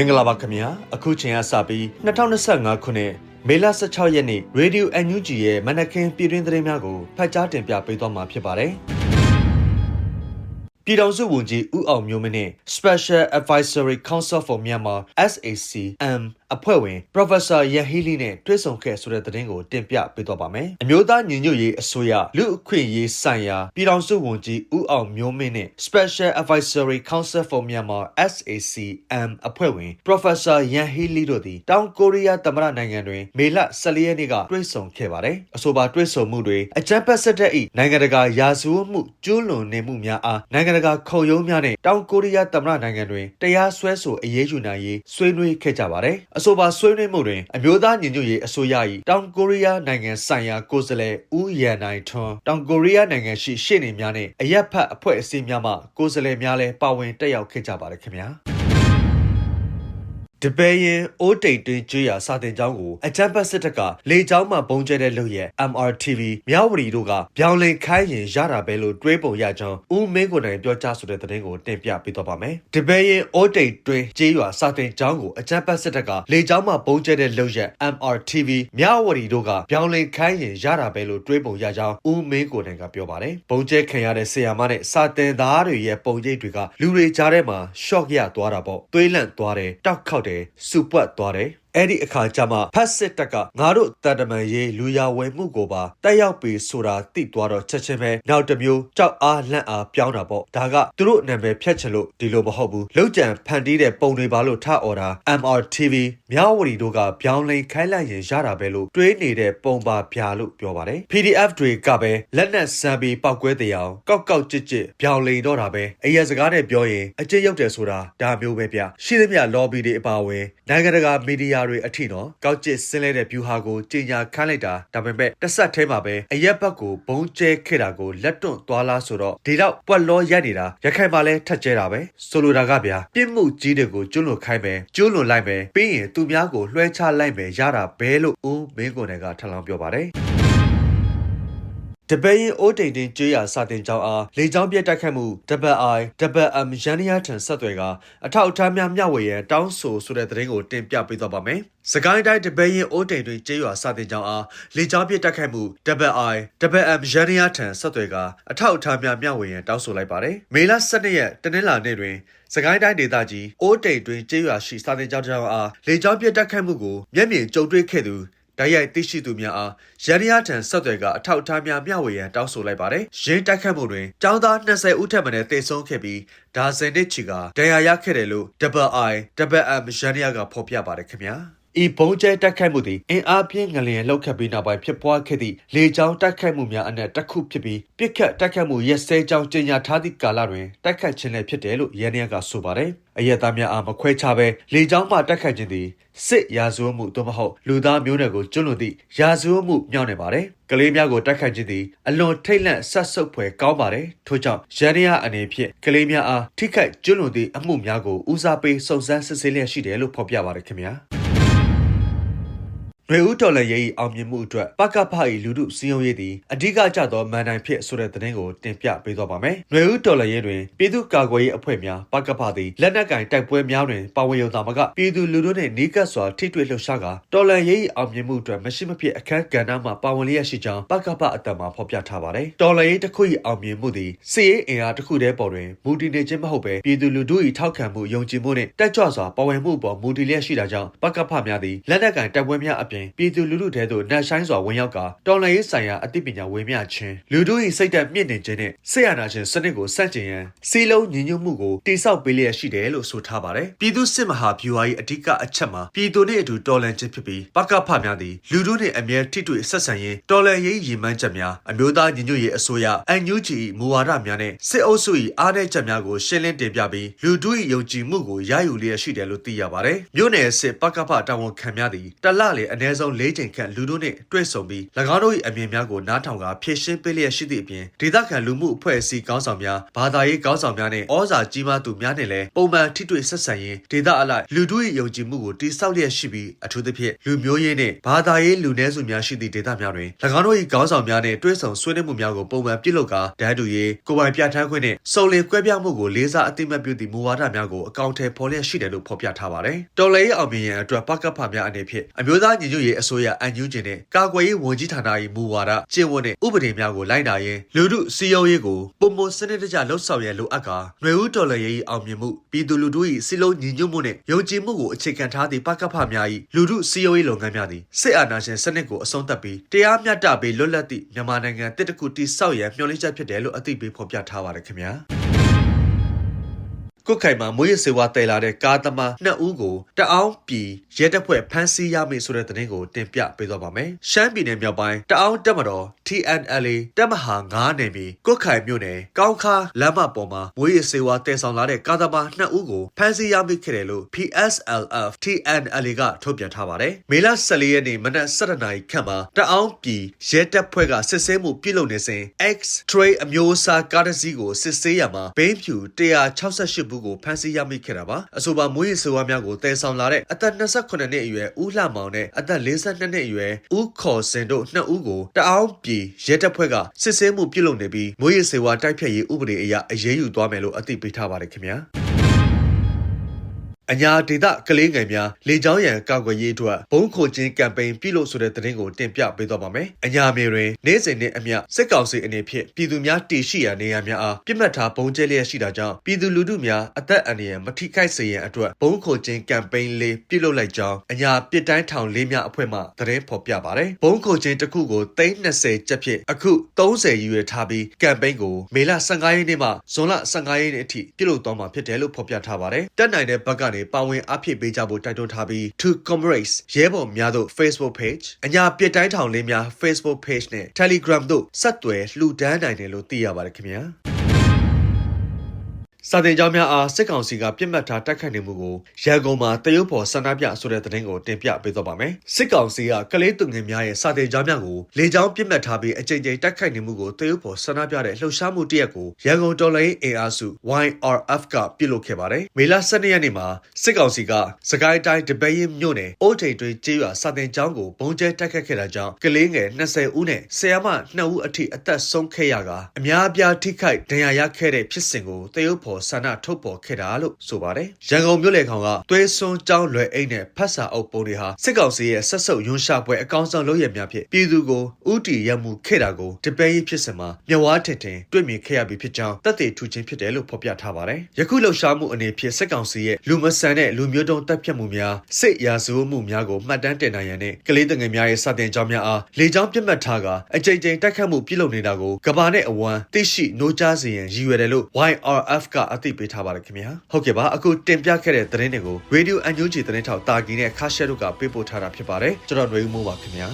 မင်္ဂလာပါခင်ဗျာအခုချိန်ကစပြီး2025ခုနှစ်မေလ16ရက်နေ့ Radio NUG ရဲ့မနက်ခင်းပြည်တွင်းသတင်းများကိုဖတ်ကြားတင်ပြပေးသွားမှာဖြစ်ပါတယ်ပြည်ထောင်စုဝန်ကြီးဦးအောင်မျိုးမင်းနဲ့ Special Advisory Council for Myanmar SACM အဖွဲ့ဝင် Professor Yahili နဲ့တွေ့ဆုံခဲ့ဆိုတဲ့သတင်းကိုတင်ပြပေးသွားပါမယ်။အမျိုးသားညီညွတ်ရေးအစိုးရလူအခွင့်အရေးဆိုင်ရာပြည်ထောင်စုဝန်ကြီးဦးအောင်မျိုးမင်းနဲ့ Special Advisory Council for Myanmar SACM အဖွဲ့ဝင် Professor Yahili တို့သည်တောင်ကိုရီးယားသမ္မတနိုင်ငံတွင်မေလ14ရက်နေ့ကတွေ့ဆုံခဲ့ပါတယ်။အဆိုပါတွေ့ဆုံမှုတွေအကြမ်းဖက်စစ်တပ်၏နိုင်ငံတကာရာဇဝတ်မှုကျူးလွန်နေမှုများအားနိုင်ငံတကာခုံရုံးများနဲ့တောင်ကိုရီးယားသမ္မတနိုင်ငံတွင်တရားစွဲဆိုအရေးယူနိုင်ရေးဆွေးနွေးခဲ့ကြပါတယ်။အဆိုပါဆွေးနွေးမှုတွင်အမျိုးသားညီညွတ်ရေးအစိုးရ၏တောင်ကိုရီးယားနိုင်ငံဆိုင်ရာကိုယ်စားလှယ်ဦးရန်နိုင်ထွန်းတောင်ကိုရီးယားနိုင်ငံရှိရှေ့နေများနဲ့အရက်ဖတ်အဖွဲ့အစည်းများမှကိုယ်စားလှယ်များလည်းပါဝင်တက်ရောက်ခဲ့ကြပါတယ်ခင်ဗျာ။ တပယ်ရင်အိုးတိတ်တွင်ကျွေးရစာတင်ကြောင်းကိုအကြမ်းဖက်စစ်တပ်ကလေကြောင်းမှပုံကျဲတဲ့လုပ်ရဲ့ MRTV မြဝတီတို့ကပြောင်းလဲခိုင်းရင်ရတာပဲလို့တွေးပုံရကြောင်းဦးမင်းကိုယ်တိုင်ပြောကြားဆိုတဲ့သတင်းကိုတင်ပြပေးတော့ပါမယ်။တပယ်ရင်အိုးတိတ်တွင်ကျွေးရစာတင်ကြောင်းကိုအကြမ်းဖက်စစ်တပ်ကလေကြောင်းမှပုံကျဲတဲ့လုပ်ရဲ့ MRTV မြဝတီတို့ကပြောင်းလဲခိုင်းရင်ရတာပဲလို့တွေးပုံရကြောင်းဦးမင်းကိုယ်တိုင်ကပြောပါတယ်။ပုံကျဲခံရတဲ့ဆီယာမနဲ့စာတင်သားတွေရဲ့ပုံရိပ်တွေကလူတွေကြားထဲမှာ shock ရသွားတာပေါ့။သွေးလန့်သွားတယ်တောက်ခောက်တယ်စူပွက်သွားတယ် အဲ့ဒီအခါကျမှဖက်စစ်တက်ကငါတို့တန်တမန်ရေးလူရဝယ်မှုကိုပါတက်ရောက်ပြီဆိုတာသိသွားတော့ချက်ချင်းပဲနောက်တစ်မျိုးကြောက်အားလန့်အားပြောင်းတာပေါ့ဒါကသူတို့နာမည်ဖြတ်ချင်လို့ဒီလိုမဟုတ်ဘူးလောက်ကြံဖန်တီးတဲ့ပုံတွေပါလို့ထအော်တာ MRTV မြဝတီတို့ကပြောင်းလဲခိုင်းလိုက်ရင်ရတာပဲလို့တွေးနေတဲ့ပုံပါပြလို့ပြောပါတယ် PDF တွေကပဲလက်နက်စမ်းပြီးပောက်ကွဲတဲ့အောင်ကောက်ကောက်ကြစ်ကြစ်ပြောင်းလဲတော့တာပဲအရက်စကားနဲ့ပြောရင်အကျင့်ရောက်တယ်ဆိုတာဒါမျိုးပဲဗျရှိသမျှ lobby တွေအပါအဝင်နိုင်ငံတကာမီဒီယာတွေအထိနော်ကောက်ကျစ်ဆင်းလဲတဲ့ view ဟာကိုကြီးညာခန်းလိုက်တာဒါပေမဲ့တစ်ဆက်တည်းမှာပဲအရက်ဘက်ကိုဘုံကျဲခဲ့တာကိုလက်တွန့်သွားလားဆိုတော့ဒီတော့ပွက်လောရက်နေတာရခိုင်မှာလဲထက်ကျဲတာပဲဆိုလိုတာကဗျာပြစ်မှုကြီးတွေကိုကျွလွန်ခိုင်းမယ်ကျွလွန်လိုက်မယ်ပြီးရင်သူများကိုလွှဲချလိုက်မယ်ရတာဘဲလို့ဦးမင်းကိုယ်တိုင်ကထပ်လောင်းပြောပါတယ် တပည့်ရင်အိုးတိန်တင်ကျွေးရစာတင်ကြောင်းအားလေကြောင်းပြက်တက်ခတ်မှု WI WM ရန်နီယာထံဆက်သွယ်ကအထောက်အထားများမျှဝေရန်တောင်းဆိုဆိုတဲ့သတင်းကိုတင်ပြပေးသွားပါမယ်။စကိုင်းတိုင်းတပည့်ရင်အိုးတိန်တွင်ကျွေးရစာတင်ကြောင်းအားလေကြောင်းပြက်တက်ခတ်မှု WI WM ရန်နီယာထံဆက်သွယ်ကအထောက်အထားများမျှဝေရန်တောင်းဆိုလိုက်ပါတယ်။မေလ12ရက်တနင်္လာနေ့တွင်စကိုင်းတိုင်းဒေသကြီးအိုးတိန်တွင်ကျေးရွာရှိစာတင်ကျောင်းတစ်ကျောင်းအားလေကြောင်းပြစ်တက်ခတ်မှုကိုမျက်မြင်ကြုံတွေ့ခဲ့သူ တိုက်ရိုက်သိရှိသူများအားရန်ရထံဆက်သွယ်ကအထောက်အထားများမျှဝေရန်တောင်းဆိုလိုက်ပါတယ်။ရင်းတိုက်ခတ်မှုတွင်ကျောင်းသား20ဦးထက်မနည်းသေဆုံးခဲ့ပြီးဒါဇင်နစ်ချီကဒဏ်ရာရခဲ့တယ်လို့ WI WM ရန်ရကဖော်ပြပါတယ်ခင်ဗျာ။ ဤဘုံကျဲတက်ခိုက်မှုသည်အင်အားပြင်းငလျင်လှုပ်ခတ်ပြီးနောက်ပိုင်းဖြစ်ပွားခဲ့သည့်လေကြောင်းတက်ခိုက်မှုများအနက်တစ်ခုဖြစ်ပြီးပြစ်ခတ်တက်ခိုက်မှုရက်စဲကြောင်းကြေညာထားသည့်ကာလတွင်တက်ခိုက်ခြင်းလည်းဖြစ်တယ်လို့ရန်ရကဆိုပါတယ်။အရက်သားများအားမခွဲခြားဘဲလေကြောင်းမှတက်ခိုက်ခြင်းသည်စစ်ရာဇဝတ်မှုသို့မဟုတ်လူသားမျိုးနွယ်ကိုကျွလွန်သည့်ရာဇဝတ်မှုမြောက်နေပါတယ်။ကလေးများကိုတိုက်ခိုက်ခြင်းသည်အလွန်ထိတ်လန့်ဆက်ဆုပ်ဖွယ်ကောင်းပါတယ်။ထို့ကြောင့်ရန်ရအနေဖြင့်ကလေးများအားထိခိုက်ကျွလွန်သည့်အမှုများကိုဦးစားပေးစုံစမ်းစစ်ဆေးလျက်ရှိတယ်လို့ဖော်ပြပါတယ်ခင်ဗျာ။ နွေဦးတော်လည်းရေးအောင်မြင်မှုအတွက်ပကဖ၏လူထုစီယုံရေးသည်အဓိကကျသောမန်တိုင်ဖြစ်ဆိုတဲ့သတင်းကိုတင်ပြပေးသွားပါမယ်။နွေဦးတော်လည်းရေးတွင်ပြည်သူ့ကာကွယ်ရေးအဖွဲ့များပကဖသည်လက်နက်ကင်တိုက်ပွဲများတွင်ပါဝင်ရုံသာမကပြည်သူလူထုနှင့်နီးကပ်စွာထိတွေ့လှုပ်ရှားကာတော်လည်းရေးအောင်မြင်မှုအတွက်မရှိမဖြစ်အခမ်းကဏ္ဍမှပါဝင်လျက်ရှိကြောင်းပကဖအတံမှာဖော်ပြထားပါတယ်။တော်လည်းရေးတစ်ခု၏အောင်မြင်မှုသည်စစ်ရေးအင်အားတစ်ခုတည်းပေါ်တွင်မူတည်နေခြင်းမဟုတ်ဘဲပြည်သူလူထု၏ထောက်ခံမှုယုံကြည်မှုနှင့်တက်ကြွစွာပါဝင်မှုပေါ်မူတည်လျက်ရှိတာကြောင့်ပကဖများသည်လက်နက်ကင်တိုက်ပွဲများအပြင်ပြည်သူလူထုထဲသို့နှက်ဆိုင်စွာဝင်ရောက်ကတော်လှန်ရေးဆိုင်ရာအသိပညာဝေမျှခြင်းလူတို့၏စိတ်ဓာတ်မြင့်တင်ခြင်းနဲ့ဆေးရနာခြင်းစနစ်ကိုစန့်ကျင်ရန်စီလုံးညီညွတ်မှုကိုတိဆောက်ပေးလျက်ရှိတယ်လို့ဆိုထားပါတယ်။ပြည်သူစစ်မဟာဗျူဟာ၏အဓိကအချက်မှာပြည်သူနှင့်အတူတော်လှန်ခြင်းဖြစ်ပြီးပကဖများသည်လူတို့နှင့်အမြဲထိတွေ့ဆက်ဆံရေးတော်လှန်ရေးရည်မှန်းချက်များအမျိုးသားညီညွတ်ရေးအစိုးရ NUG ၏မူဝါဒများနဲ့စစ်အုပ်စု၏အားနည်းချက်များကိုရှင်းလင်းတင်ပြပြီးလူတို့၏ယုံကြည်မှုကိုရယူလျက်ရှိတယ်လို့သိရပါတယ်။မြို့နယ်စစ်ပကဖတာဝန်ခံများသည်တလလေအ ਨੇ နည်းဆုံး၄ချိန်ခန့်လူတို့နှင့်တွေ့ဆုံပြီး၎င်းတို့၏အမြင်များကိုနားထောင်ကာဖြည့်ရှင်းပေးလျက်ရှိသည့်အပြင်ဒေသခံလူမှုအဖွဲ့အစည်းကောင်းဆောင်များဘာသာရေးကောင်းဆောင်များနှင့်ဩဇာကြီးမားသူများနှင့်လည်းပုံမှန်ထိတွေ့ဆက်ဆံရင်းဒေသအလိုက်လူတို့၏ယုံကြည်မှုကိုတိဆောက်လျက်ရှိပြီးအထူးသဖြင့်လူမျိုးရေးနှင့်ဘာသာရေးလူနည်းစုများရှိသည့်ဒေသများတွင်၎င်းတို့၏ကောင်းဆောင်များနှင့်တွေ့ဆုံဆွေးနွေးမှုများကိုပုံမှန်ပြုလုပ်ကာတန်းတူရေးကိုယ်ပိုင်ပြဋ္ဌာန်းခွင့်နှင့်စုံလင်ကွဲပြားမှုကိုလေးစားအသိမှတ်ပြုသည့်မူဝါဒများကိုအကောင့်ထဲပေါ်လျက်ရှိတယ်လို့ဖော်ပြထားပါတယ်။တော်လှန်ရေးအောင်မြင်ရန်အတွက်ပကဖများအနေဖြင့်အမျိုးသားညီညွတ်ရေးအစိုးရအန်ယူဂျင်နဲ့ကာကွယ်ရေးဝန်ကြီးဌာန၏မူဝါဒကျင့်ဝတ်နှင့်ဥပဒေများကိုလိုက်နာရင်းလူထုစီယုံရေးကိုပုံမစနစ်တကျလှုပ်ဆောင်ရန်လိုအပ်ကာຫນွေဦးတော်လှန်ရေး၏အောင်မြင်မှုပြည်သူလူထု၏စီလုံးညီညွတ်မှုနှင့်ယုံကြည်မှုကိုအခြေခံထားသည့်ပကဖများ၏လူထုစီယုံရေးလုပ်ငန်းများသည်စစ်အာဏာရှင်စနစ်ကိုအဆုံးသတ်ပြီးတရားမျှတပြီးလွတ်လပ်သည့်မြန်မာနိုင်ငံတစ်တခုတည်ဆောက်ရန်မျှော်လင့်ချက်ဖြစ်တယ်လို့အသိပေးဖော်ပြထားပါတယ်ခင်ဗျာ ကုတ်ခိုင်မှာမွေးရစေဝါတည်လာတဲ့ကားသမားနှစ်ဦးကိုတအောင်းပြည်ရဲတပ်ဖွဲ့ဖမ်းဆီးရမိဆိုတဲ့သတင်းကိုတင်ပြပေးသွားပါမယ်။ရှမ်းပြည်နယ်မြောက်ပိုင်းတအောင်းတပ်မတော် TNLA တပ်မဟာ9နယ်မြေကုတ်ခိုင်မြို့နယ်ကောင်းခါလမ်းမပေါ်မှာမွေးရစေဝါတည်ဆောင်လာတဲ့ကားသမားနှစ်ဦးကိုဖမ်းဆီးရမိခဲ့တယ်လို့ PSLF TNLA ကထုတ်ပြန်ထားပါတယ်။မေလ14ရက်နေ့မနက်7:00နာရီခန့်မှာတအောင်းပြည်ရဲတပ်ဖွဲ့ကစစ်ဆေးမှုပြုလုပ်နေစဉ် X-Tray အမျိုးအစားကားတစ်စီးကိုစစ်ဆေးရမှာဘိန်းဖြူ168ဘူးကိုဖမ်းဆီးရမိခဲ့တာပါအဆိုပါမွေးရစေဝါများကိုတည်ဆောင်လာတဲ့အသက်28နှစ်အရွယ်ဦးလှမောင်နဲ့အသက်42နှစ်အရွယ်ဦးခေါ်စင်တို့နှစ်ဦးကိုတအောင်းပြည်ရဲတပ်ဖွဲ့ကစစ်ဆေးမှုပြုလုပ်နေပြီးမွေးရစေဝါတိုက်ဖြတ်ရေးဥပဒေအရအရေးယူသွားမယ်လို့အသိပေးထားပါတယ်ခင်ဗျာ အညာဒေသကလေးငယ်များလေကြောင်းရန်ကာကွယ်ရေးအတွက်ဘုံခိုချင်းကမ်ပိန်းပြုလုပ်ဆိုတဲ့သတင်းကိုတင်ပြပေးသွားပါမယ်။အညာမြေတွင်နေ့စဉ်နဲ့အမျှစစ်ကောင်စီအနေဖြင့်ပြည်သူများတည်ရှိရာနေရာများအားပြစ်မှတ်ထားဘုံကျဲလျက်ရှိတာကြောင့်ပြည်သူလူထုများအသက်အန္တရာယ်မထိခိုက်စေရန်အတွက်ဘုံခိုချင်းကမ်ပိန်းလေးပြုလုပ်လိုက်ကြောင်းအညာပစ်တိုင်းထောင်လေးများအဖွဲ့မှသတင်းဖော်ပြပါတယ်။ဘုံခိုချင်းတစ်ခုကို320ကျပ်ဖြင့်အခု30ရွေထားပြီးကမ်ပိန်းကိုမေလ15ရက်နေ့မှဇွန်လ15ရက်နေ့အထိပြုလုပ်သွားမှာဖြစ်တယ်လို့ဖော်ပြထားပါတယ်။တက်နိုင်တဲ့ဘက်ကနေပါဝင်အဖြစ်ပေးကြဖို့တိုက်တွန်းထားပြီး To Comrades ရဲဘော်များတို့ Facebook page အညာပြစ်တိုင်းထောင်လေးများ Facebook page နဲ့ Telegram တို့ဆက်သွယ်လှူဒန်းနိုင်တယ်လို့သိရပါတယ်ခင်ဗျာ။ စာတင်ကြောင်းများအားစစ်ကောင်စီကပြစ်မှတ်ထားတိုက်ခိုက်နေမှုကိုရန်ကုန်မှာတရုတ်ဖော်စန္ဒပြဆိုတဲ့သတင်းကိုတင်ပြပေးသွားပါမယ်။စစ်ကောင်စီကကလေးသူငယ်များရဲ့စာတင်ကြောင်းများကိုလေကြောင်းပြစ်မှတ်ထားပြီးအကြိမ်ကြိမ်တိုက်ခိုက်နေမှုကိုတရုတ်ဖော်စန္ဒပြတဲ့လှုပ်ရှားမှုတရက်ကိုရန်ကုန်တော်လိုင်းအင်အားစု YRF ကပြုလုပ်ခဲ့ပါတယ်။မေလ12ရက်နေ့မှာစစ်ကောင်စီကစကိုင်းတိုင်းတပည့်ရင်မြို့နယ်အိုးထိန်တွင်ကျေးရွာစာတင်ကြောင်းကိုဘုံကျဲတိုက်ခိုက်ခဲ့တာကြောင့်ကလေးငယ်20ဦးနဲ့ဆရာမ2ဦးအထိအသက်ဆုံးခဲ့ရကအများအပြားထိခိုက်ဒဏ်ရာရခဲ့တဲ့ဖြစ်စဉ်ကိုတရုတ်ဖော်ဆန္ဒထုတ်ပေါ်ခဲ့တာလို့ဆိုပါတယ်။ရန်ကုန်မြို့လေခေါင်ကသွေးစွန်းကျောင်းလွယ်အိတ်နဲ့ဖတ်စာအုပ်ပုံတွေဟာစစ်ကောင်စီရဲ့ဆက်ဆုပ်ယွန်းရှာပွဲအကောင့်ဆောင်လုပ်ရများဖြစ်ပြည်သူကိုဥတီရမှုခဲ့တာကိုတပည့်ရေးဖြစ်စဉ်မှာမြဝါထင်ထင်တွေ့မြင်ခဲ့ရပြီးဖြစ်ကြောင်းတပ်တွေထူချင်းဖြစ်တယ်လို့ဖော်ပြထားပါတယ်။ယခုလှုပ်ရှားမှုအနေဖြင့်စစ်ကောင်စီရဲ့လူမဆန်တဲ့လူမျိုးတုံးတပ်ဖြတ်မှုများစစ်ရာဇဝတ်မှုများကိုမှတ်တမ်းတင်နိုင်ရန်နဲ့ကလေးငယ်များရဲ့စတင်ကြောင်းများအားလေကြောင်းပြတ်မှတ်ထားကအကြိမ်ကြိမ်တိုက်ခတ်မှုပြုလုပ်နေတာကိုကဘာနဲ့အဝမ်းသိရှိနှိုးကြားစေရန်ရည်ရွယ်တယ်လို့ YRF ကအသိပေးထားပါတယ်ခင်ဗျာဟုတ်ကဲ့ပါအခုတင်ပြခဲ့တဲ့သတင်းတွေကို Radio UNG သတင်းထောက်တာဂီနဲ့ခါရှဲတို့ကပေးပို့ထားတာဖြစ်ပါတယ်ကျွန်တော်ຫນွေဦးမိုးပါခင်ဗျာ